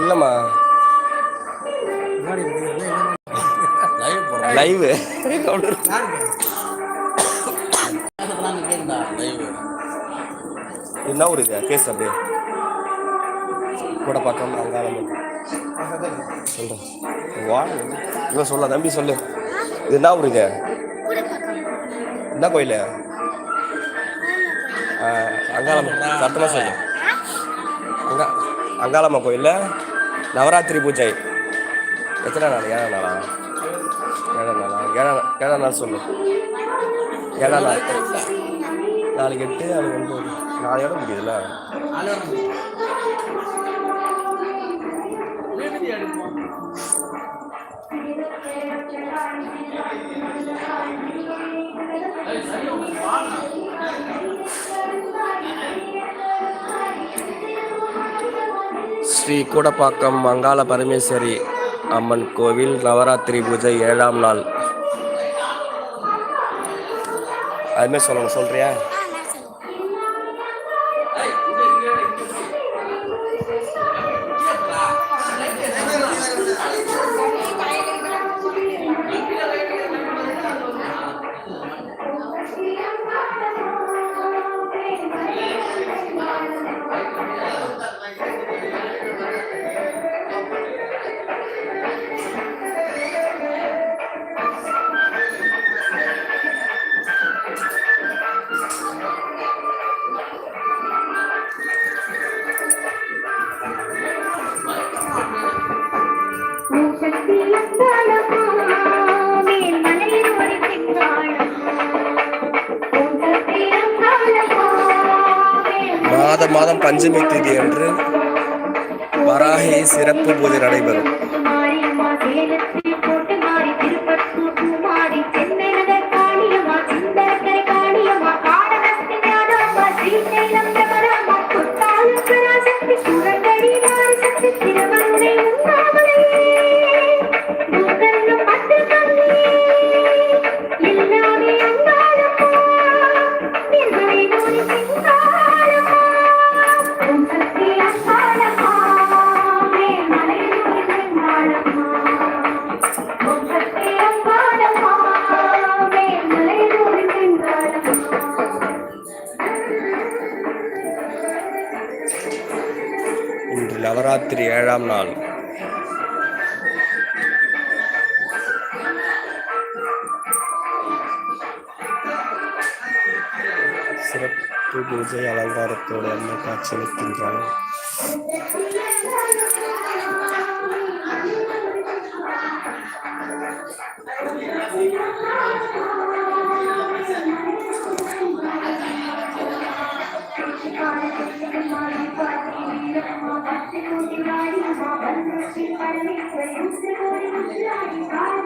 இல்லைம்மா. லைவ் என்ன ஊர் இது? கேஸ் அப்படியே கூட பார்க்காம அங்காலம் சொல்கிறேன் வா இவன் சொல்ல தம்பி சொல்லு. இது என்ன ஊருங்க இது? என்ன கோயில்? அங்காளம் சத்தமாக சொல்லு. அங்காளம்மா கோயிலில் நவராத்திரி பூஜை. எத்தனை நாள்? ஏழாம் நாளா? ஏழாம் நாளா? ஏழாம் ஏழாம் நாள் சொல்லு. ஏழாம் நாள். நாளைக்கு எட்டு நாளைக்கு ஒன்பது. நாளையோட முடியுதுல்ல? ஸ்ரீ கூடப்பாக்கம் மங்காள பரமேஸ்வரி அம்மன் கோவில் நவராத்திரி பூஜை ஏழாம் நாள். அதுமாரி சொல்லணும் சொல்றியா? பஞ்சமி தேதி அன்று வராகி சிறப்பு பூஜை நடைபெறும். நவராத்திரி ஏழாம் நாள் சிறப்பு பூஜை அலங்காரத்தோடு श्री परमेश्वरं श्रीकोरि मुद्रायि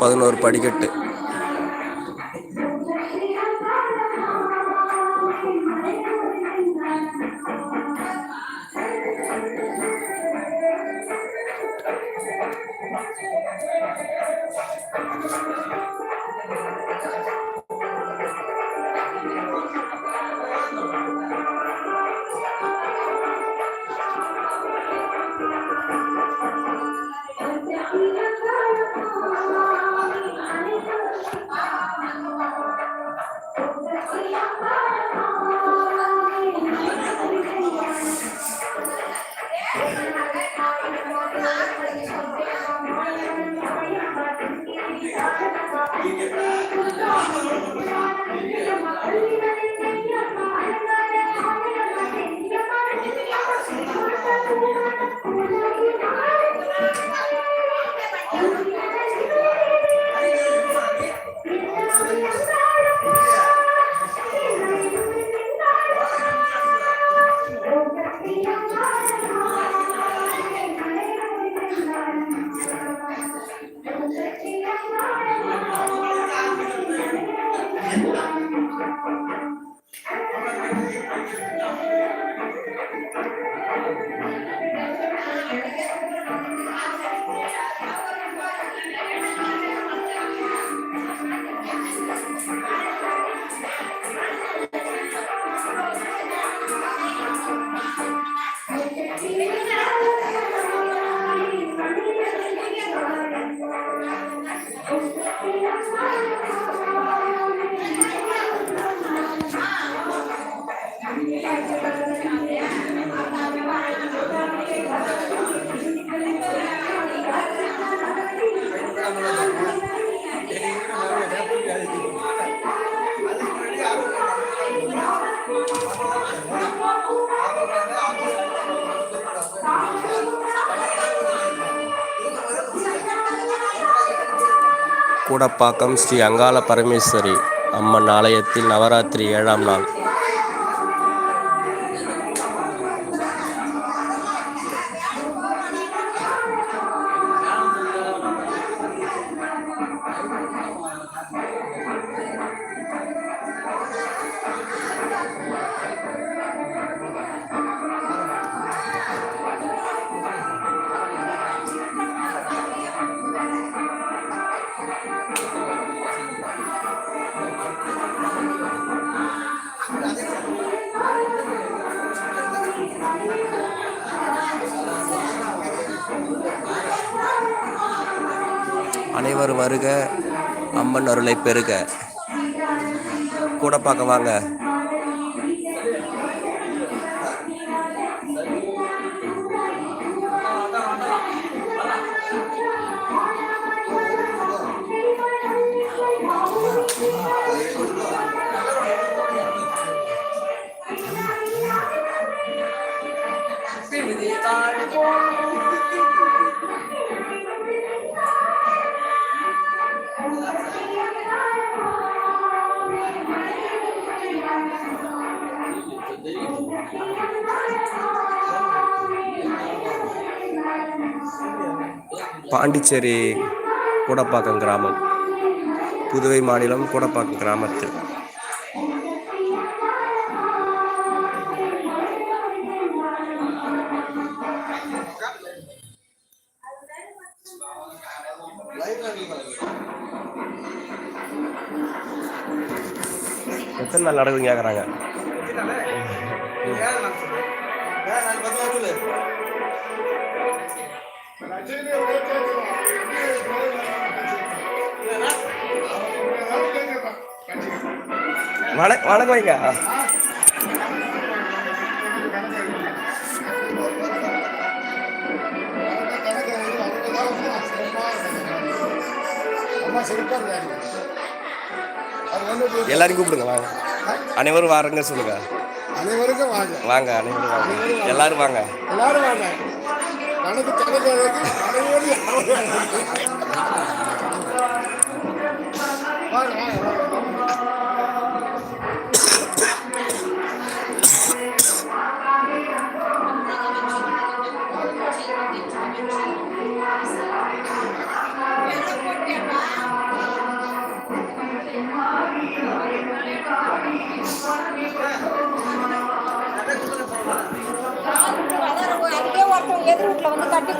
பதினோரு படிக்கட்டு. கூடப்பாக்கம் ஸ்ரீ அங்காள பரமேஸ்வரி அம்மன் ஆலயத்தில் நவராத்திரி ஏழாம் நாள். அனைவரும் வருக அம்மன் அருளை பெருக கூடப்பாக்கம் வாங்க. பாண்டிச்சேரி கூடப்பாக்கம் கிராமம். புதுவை மாநிலம் கூடப்பாக்கம் கிராமத்தில். எத்தனை நாள் நடக்குதுன்னு கேட்குறாங்க வணக்கம் வணக்கம் வைங்க. எல்லாரும் கூப்பிடுங்க வாங்க. அனைவரும் வாருங்க சொல்லுங்க. அனைவருக்கும் வாங்க வாங்க அனைவரும் வாங்க. எல்லாரும் வாங்க. எல்லாரும் வாங்க கணக்கு கணக்கு அனைவரும் வாங்க வாங்க ఇట్లా ఉంది కట్టి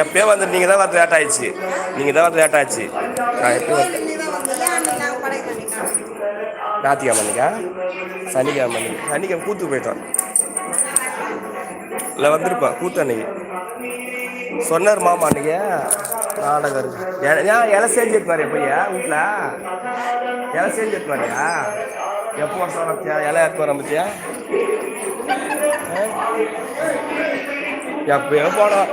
எப்பயோ வந்து நீங்கள் தான் வந்து லேட் ஆயிடுச்சு. நீங்கள் தான் வந்து லேட் ஆயிடுச்சு. நான் எப்பயோ வந்து ஞாத்திக்கிழமை அன்னைக்கா? சனிக்கிழமை அன்னைக்கு. சனிக்கிழமை கூத்து போயிட்டோம். இல்லை வந்திருப்பேன் கூத்து அன்னைக்கு. சொன்னார் மாமா அன்னைக்கு. நாடகம் இருக்கு. ஏன் இலை செஞ்சு எடுத்துனாரு எப்படியா? வீட்டில் இலை செஞ்சு எடுத்துனாரியா எப்போ வருஷம் பத்தியா இலை எடுத்து பத்தியா? எப்பயோ போனோம்.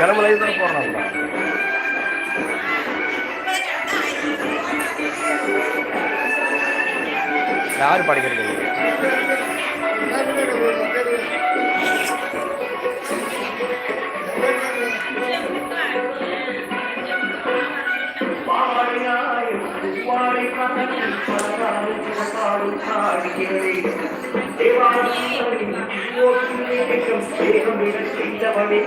கிளம்பு லைவ் தானே போடுறாங்க யார் படிக்கிறது? என்ன பின்னாடி போய்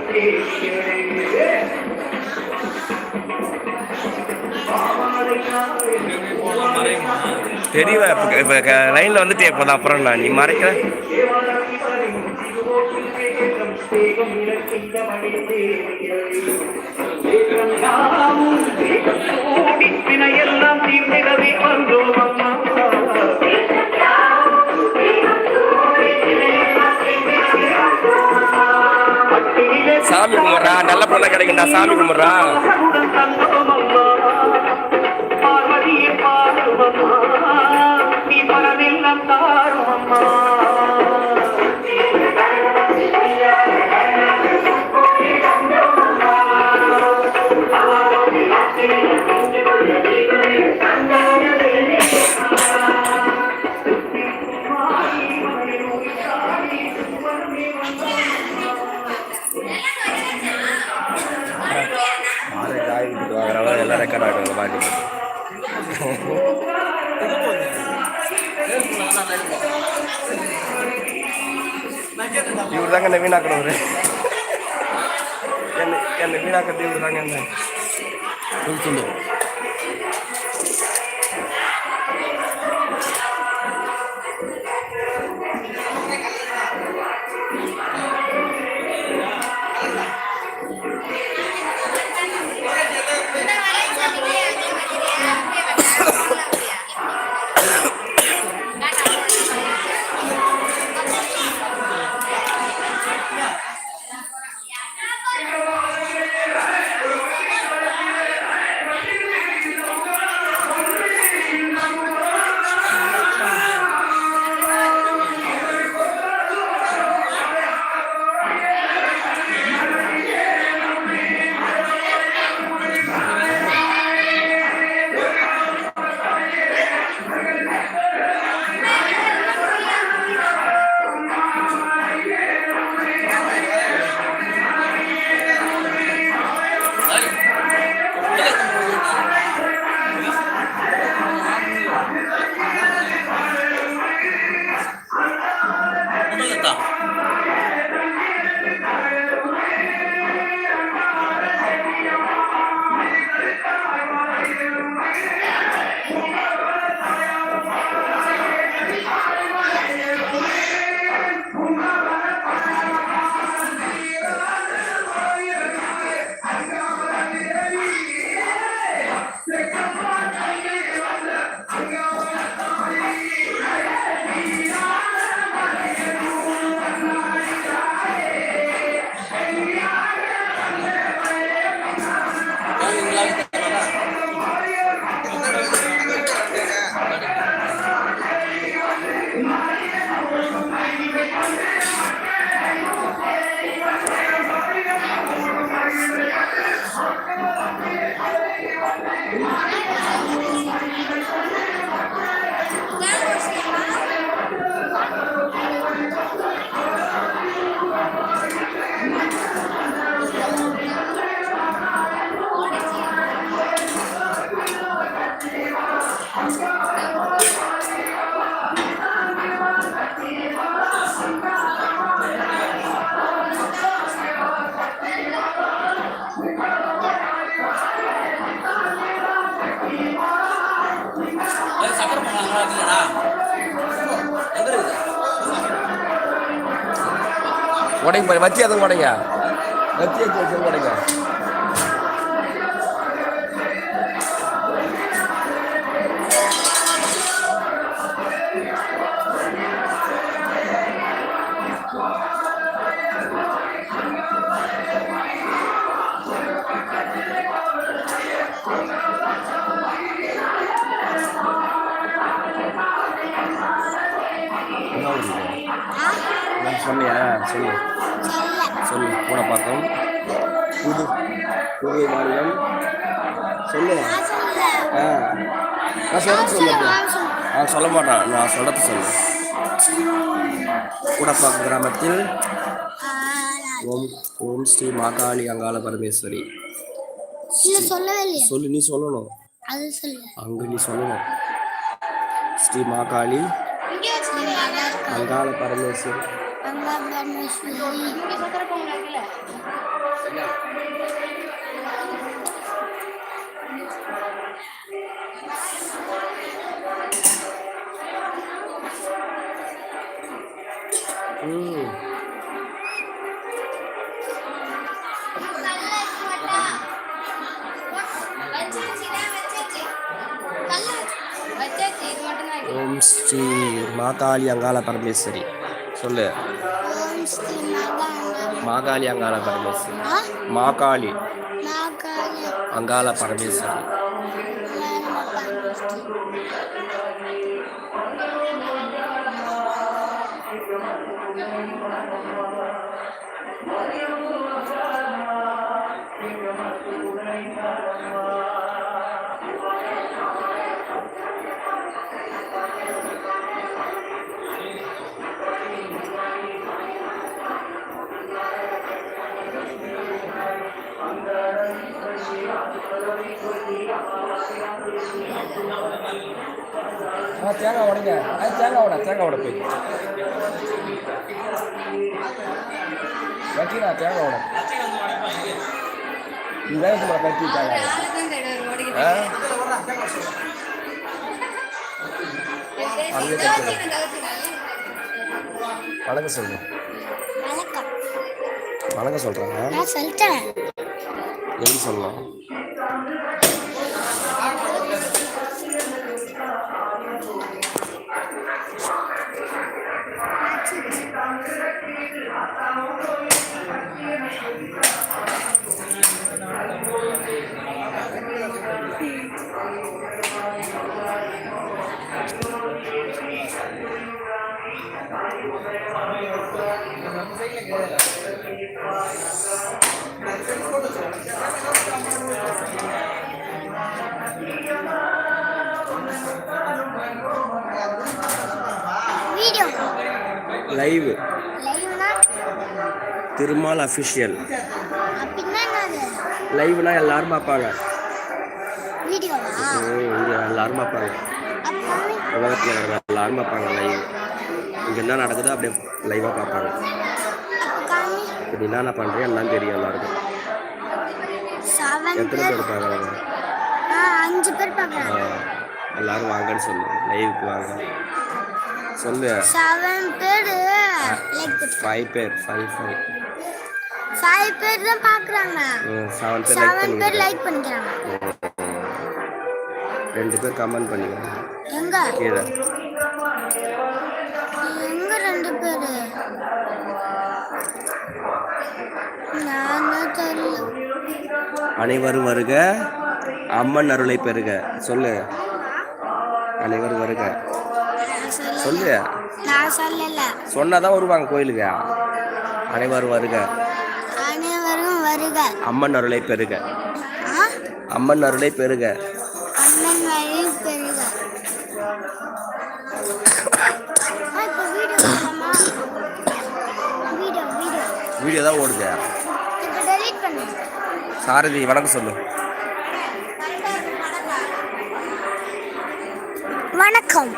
தெரியல இப்போ இப்போ லைனில் வந்துட்டே போதும் அப்புறம் நான் நீ மறைக்கிற? எல்லாம் தீர்ந்திடவே வந்தோம் அம்மா சாமி கும்பிட்றா நல்ல பொண்ணை கிடைக்கும்டா சாமி கும்பிட்றா உடன் தந்தோம் வாங்குறவங்க எல்லாம் ரெக்கார்ட் ஆகிடுவாங்க பாட்டி இவர் தாங்க என்ன வீணாக்கிறவர் என்ன என்ன உடைங்க பாரு வச்சு எதுவும் உடைங்க. வச்சு வச்சு வச்சு உடைங்க? சொன்னியா சொல்லு. புதிய மாநிலம். சொல்லு. ஆ. நான் சொல்றது சொல்லு நான் சொல்ல மாட்டேன் நான் சொல்றது சொல்லு. கூடப்பாக்கம் கிராமத்தில் ஓம் ஓம் ஸ்ரீ மாகாளி அங்காள பரமேஸ்வரி. சொல்லு நீ சொல்லணும். சொல்லு அங்க நீ சொல்லணும். ஸ்ரீ மாகாளி அங்காள பரமேஸ்வரி. மாகாளி அங்காள பரமேஸ்வரி. சொல்லு. மாகாளி அங்காள பரமேஸ்வரி. மாகாளி. அங்காள பரமேஸ்வரி. தேங்காய் உடைங்க. ஆ தேங்காய் உட தேங்காய் உட போய். கட்டினா தேங்காய் உட. நீ வேகத்துல கட்டி தேங்காய் ஆ? அங்கே கட்டி வணக்கம் சொல்லு வணக்கம். வணக்கம் சொல்கிறேன் எப்படி சொல்லலாம் லைவ் திருமால் அஃபிஷியல் லைவ்னா எல்லாரும் பார்ப்பாங்க. எல்லாரும் பார்ப்பாங்க. உலகத்தில் இருக்கிற எல்லாரும் பார்ப்பாங்க லைவ் இங்கே என்ன நடக்குதோ அப்படியே லைவாக பார்ப்பாங்க. இது என்னென்ன பண்ணுறேன் எல்லாம் தெரியும் எல்லாருக்கும். எத்தனை பேர்? பேர் பார்க்குறாங்க அஞ்சு பேர் பார்க்குறாங்க. எல்லாரும் வாங்கன்னு சொல்லு லைவுக்கு வாங்க. சொல்லு செவன் பேர். ஃபைவ் பேர் ஃபைவ் ஃபைவ் ஃபைவ் பேர் தான் பார்க்குறாங்க. செவன் பேர் செவன் பேர் லைக் பண்ணிக்கிறாங்க. ரெண்டு பேர் கமெண்ட் பண்ணிக்கிறேன் எங்க? கீழே. எங்க ரெண்டு பேரு? அனைவரும் வருக. அம்மன் அருளை பெறுக. சொல்லு. அனைவரும் வருக. சொல்லு. நான் சொல்லல. சொன்னாதான் வருவாங்க கோயிலுக்கு. அனைவரும் வருக. அனைவரும் வருக. அம்மன் அருளை பெறுக. ஆ? அம்மன் அருளை பெருக வீடியோ தான் ஓடுது. சாரதி வணக்கம் சொல்லு. வணக்கம்.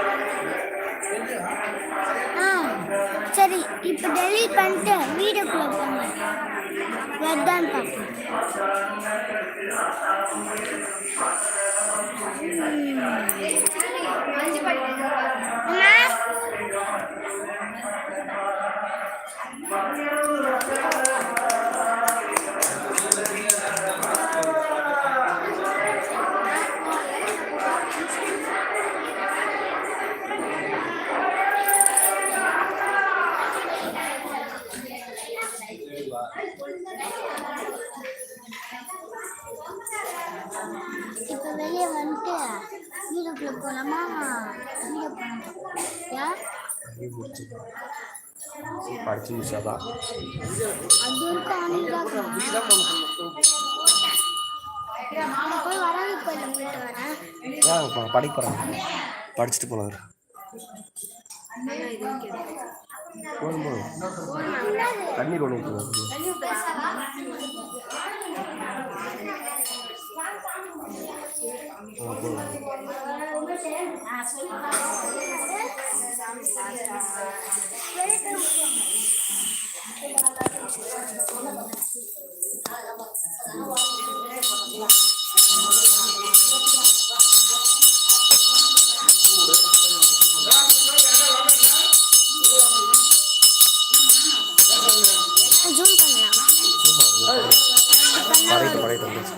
இப்போ டெலீட் பண்ணிட்டு வீடியோக்குள்ள போங்க வெட்டான்னு பார்ப்போம் இப்போ ஏன் ப- படிக்க போகிறாங்க படிச்சுட்டு போனார் போதும் போதும் தண்ணி கொண்டு Parito, parito.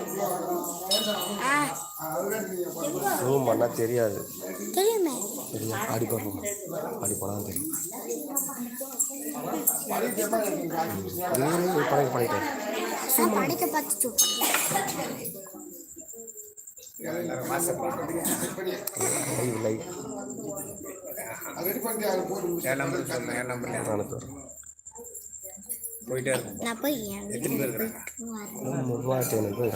ரூம் பண்ணால் தெரியாது. தெரியுமே? தெரியும் ஆடி போகிறோம் ஆடி போனால் தெரியும். படைக்க படைக்கிட்டு நான் படிக்க பார்த்து ஜூம் பண்ணலாம் லைவ் லைவ் போயிட்டே இருக்கும் நான் போய் எத்தனை பேர் இருக்கிறாங்க மூவாயிரத்தி ஐநூறு பேர்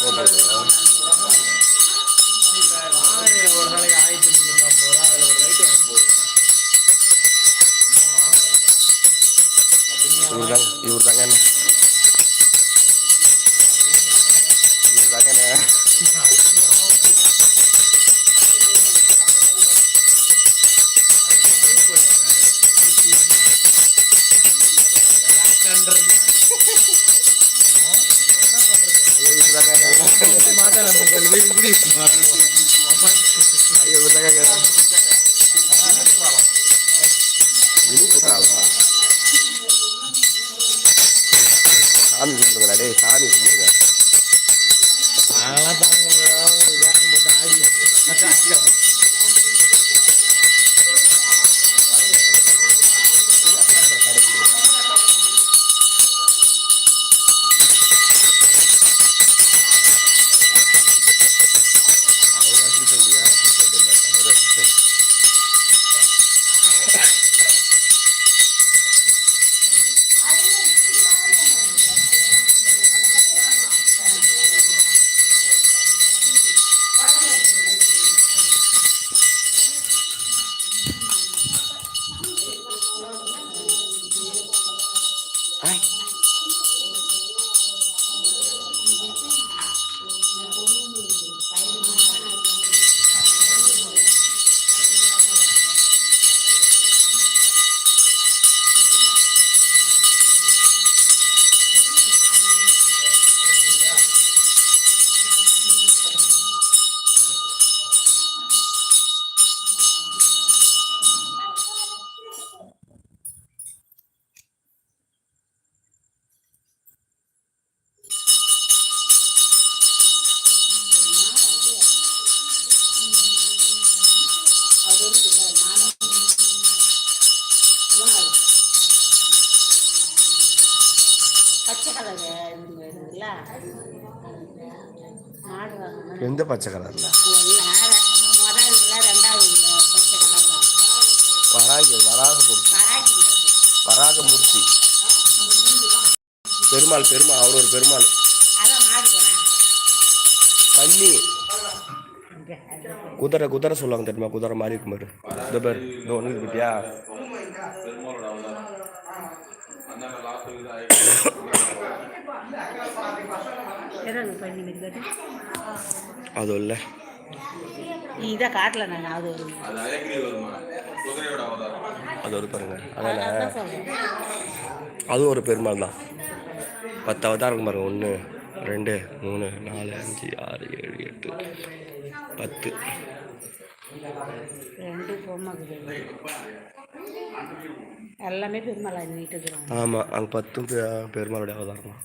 போட்டுருக்கு ஒரு நாளைக்கு ஆயிரத்தி முந்நூற்றம்பது ரூபா அதில் ஒரு லைட் வாங்கி போடுங்க இவர் தாங்க இவர் தாங்க என்ன? பச்சை கலரில் வராகி வராக மூர்த்தி. வராக மூர்த்தி. பெருமாள் பெருமாள் அவர் ஒரு பெருமாள். தண்ணி. குதிரை குதிரை சொல்லுவாங்க தெரியுமா? குதிரை மாதிரி இருக்கும் பாரு. இந்த பேர் இந்த ஒன்று இருக்கு பார்த்தியா பண்ணி அது இல்லை இதை காட்டல நான் அது ஒரு அது அது ஒரு பாருங்க அதானே அதான் சொல்றேன் அதுவும் ஒரு பெருமாள் தான். பத்து அவதாரம் பாருங்க. ஒன்று ரெண்டு மூணு நாலு அஞ்சு ஆறு ஏழு எட்டு பத்து. ரெண்டு எல்லாமே பெருமாள் ஆமாம் அங்கே பத்தும் பெ- பெருமாளுடைய அவதாரம் தான்.